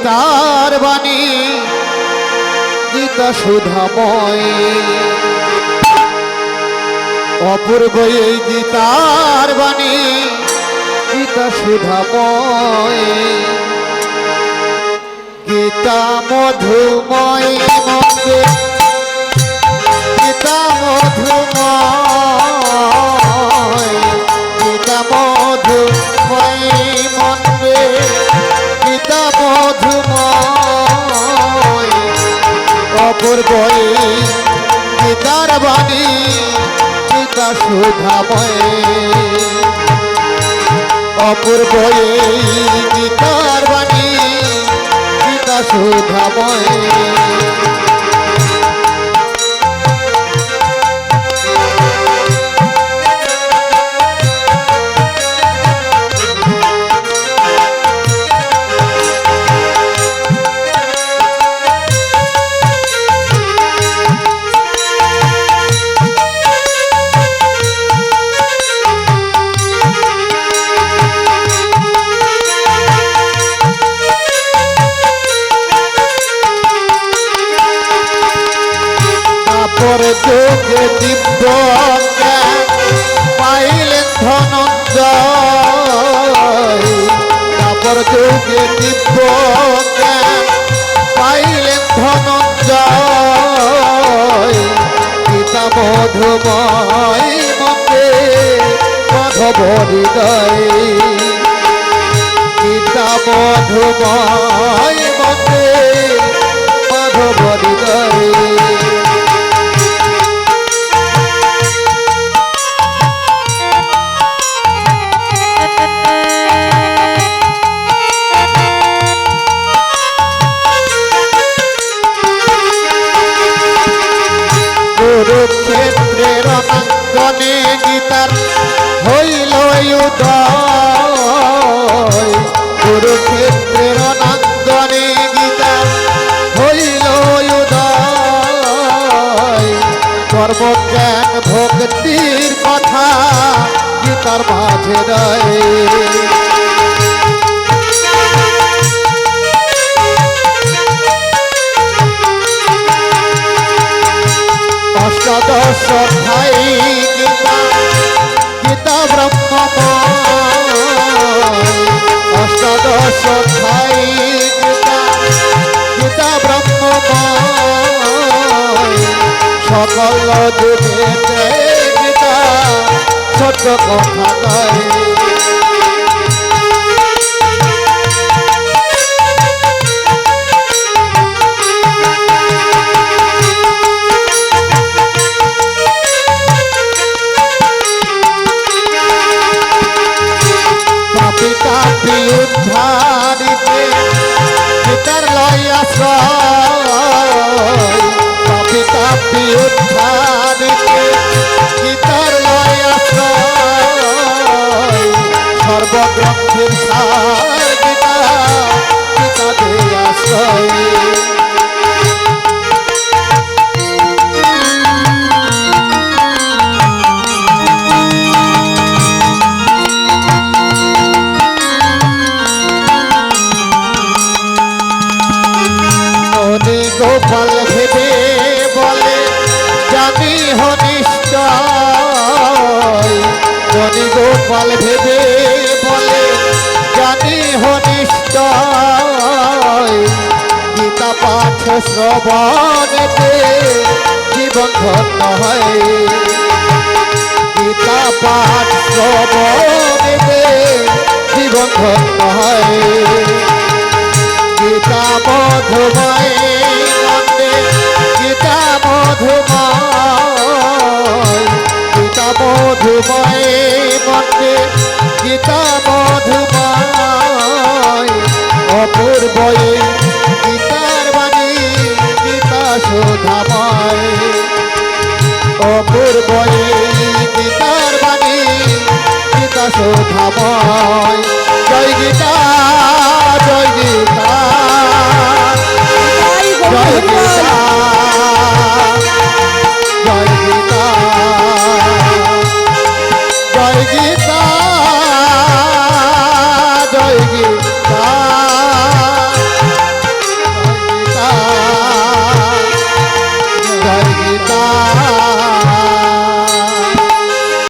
গীতার বাণী গীতা সুধাময়। অপূর্ব এই গীতার বাণী গীতা সুধাময়। গীতা মধুময় মন্দির মধুময় অপূর্ব গীতার বাণী গীতা সুধাময়। অপূর্ব গীতার বাণী সুধাময়। তারপর যোগে দিব্য পাইলেন ধনঞ্জয়। তারপর যোগে দিব্য পাইলেন ধনঞ্জয়। পিতা মধুময় মতে মাধব হৃদয়। পিতা মধুময় কুরুক্ষেত্রের অনাঙ্গনে গীতার হইল উদয়। কুরুক্ষেত্রের অনাঙ্গনে গীতার হইল উদয়। ভক্তির কথা গীতার মাঝে রয় অষ্টাদশ ভাই গীতা গীতা ব্রহ্মময় অষ্টাদশ অধ্যায় গীতা গীতা ব্রহ্মময় সকল যুগে গীতা সত্য কথা গোপাল ভেবে বলে, জানি হনিষ্ঠ মনে গোপাল ভেবে বলে, জানি হনিষ্ঠ গীতা পাঠ শ্রবণেতে জীবন ধন্য হয়। গীতা পাঠ শ্রবণেতে অপর বয়ে গীতার বাণী। গীতা শোধাময় জয় গীতা জয় গীতা। জয় গীতা।